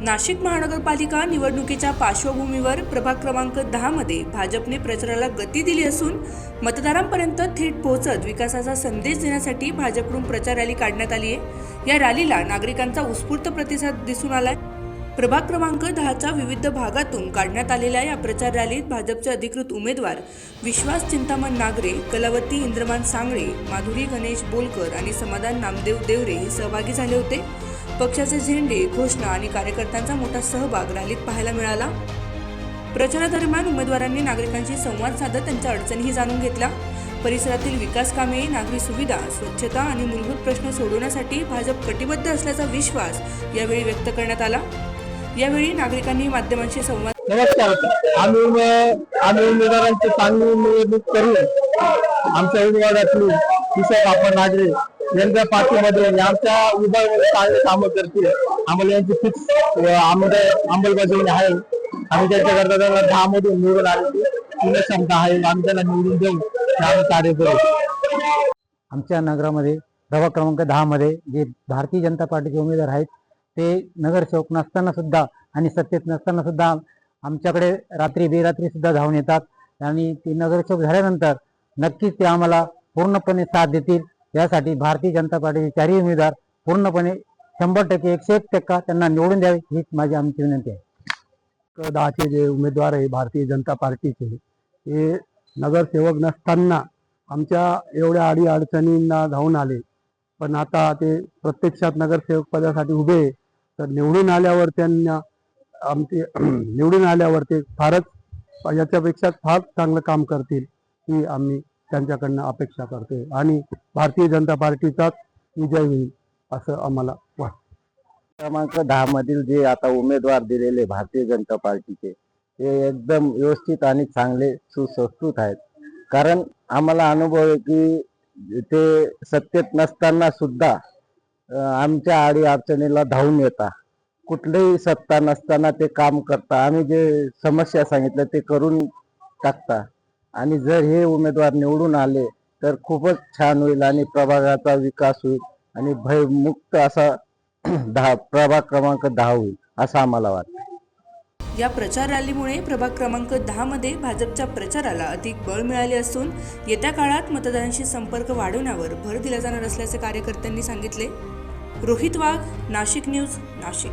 नाशिक महानगरपालिका निवडणुकीच्या पार्श्वभूमीवर प्रभाग क्रमांक दहामध्ये भाजपने प्रचाराला गती दिली असून मतदारांपर्यंत थेट पोहोचत विकासाचा संदेश देण्यासाठी भाजपकडून प्रचार रॅली काढण्यात आली आहे. या रॅलीला नागरिकांचा उत्स्फूर्त प्रतिसाद दिसून आलाय. प्रभाग क्रमांक दहाच्या विविध भागातून काढण्यात आलेल्या या प्रचार रॅलीत भाजपचे अधिकृत उमेदवार विश्वास चिंतामण नागरे कलावती इंद्रमान सांगळे माधुरी गणेश बोलकर आणि समाधान नामदेव देवरे हे सहभागी झाले होते. पक्षाचे झेंडे घोषणा आणि कार्यकर्त्यांचा मोठा सहभाग रॅलीत पाहायला मिळाला. प्रचारादरम्यान उमेदवारांनी नागरिकांशी संवाद साधत त्यांच्या अडचणीही जाणून घेतल्या. परिसरातील विकास कामे नागरी सुविधा स्वच्छता आणि मूलभूत प्रश्न सोडवण्यासाठी भाजप कटिबद्ध असल्याचा विश्वास यावेळी व्यक्त करण्यात आला. यावेळी नागरिकांनी माध्यमांशी संवाद नमस्कार. आम्ही आम्ही उमेदवारांची चांगली निवडणूक करू आमच्या उमेदवारातली किशोर आपण नागरे यांच्या पाठीमध्ये आमच्या विभागामध्ये काम कामं करतील. आम्हाला यांची फिक्स अंमलबजावणी आहे. आम्ही त्यांच्याकरता त्यांना दहा मधून निवडून आलेली पुन्हा क्षमता आहे. आम्ही त्यांना निवडून देऊ. आम्ही कार्य करू. आमच्या नगरामध्ये प्रभाग क्रमांक दहा मध्ये जे भारतीय जनता पार्टीचे उमेदवार आहेत ते नगरसेवक नसताना सुद्धा आणि सत्तेत नसताना सुद्धा आमच्याकडे रात्री बेरात्री सुद्धा धावून येतात. आणि ते नगरसेवक झाल्यानंतर नक्कीच ते आम्हाला पूर्णपणे साथ देतील. यासाठी भारतीय जनता पार्टीचे चारही उमेदवार पूर्णपणे शंभर टक्के एकशे एक टक्का त्यांना निवडून द्यावे हीच माझी आमची विनंती आहे दहाचे जे उमेदवार आहे भारतीय जनता पार्टीचे हे नगरसेवक नसताना आमच्या एवढ्या अडी अडचणींना धावून आले पण आता ते प्रत्यक्षात नगरसेवक पदासाठी उभे आहे. तर निवडून आल्यावर त्यांना आमचे निवडून आल्यावर ते फारच याच्यापेक्षा फार चांगलं काम करतील ही आम्ही त्यांच्याकडनं अपेक्षा करते. आणि भारतीय जनता पार्टीचाच विजय होईल असं आम्हाला वाटतं. क्रमांक दहा मधील जे आता उमेदवार दिलेले भारतीय जनता पार्टीचे ते एकदम व्यवस्थित आणि चांगले सुसंस्कृत आहेत. कारण आम्हाला अनुभव आहे की ते सत्तेत नसताना सुद्धा आमच्या आडी अडचणीला धावून येतात. कुठलीही सत्ता नसताना ते काम करता आम्ही जे समस्या सांगितल्या ते करून टाकता आणि जर हे उमेदवार निवडून आले तर खूपच छान होईल आणि प्रभागाचा विकास होईल आणि भयमुक्त असा दहा प्रभाग क्रमांक दहा होईल असं आम्हाला वाटतं. या प्रचार रॅलीमुळे प्रभाग क्रमांक दहा मध्ये भाजपच्या प्रचाराला अधिक बळ मिळाले असून येत्या काळात मतदारांशी संपर्क वाढवण्यावर भर दिला जाणार असल्याचे कार्यकर्त्यांनी सांगितले. रोहित वाघ नाशिक न्यूज नाशिक.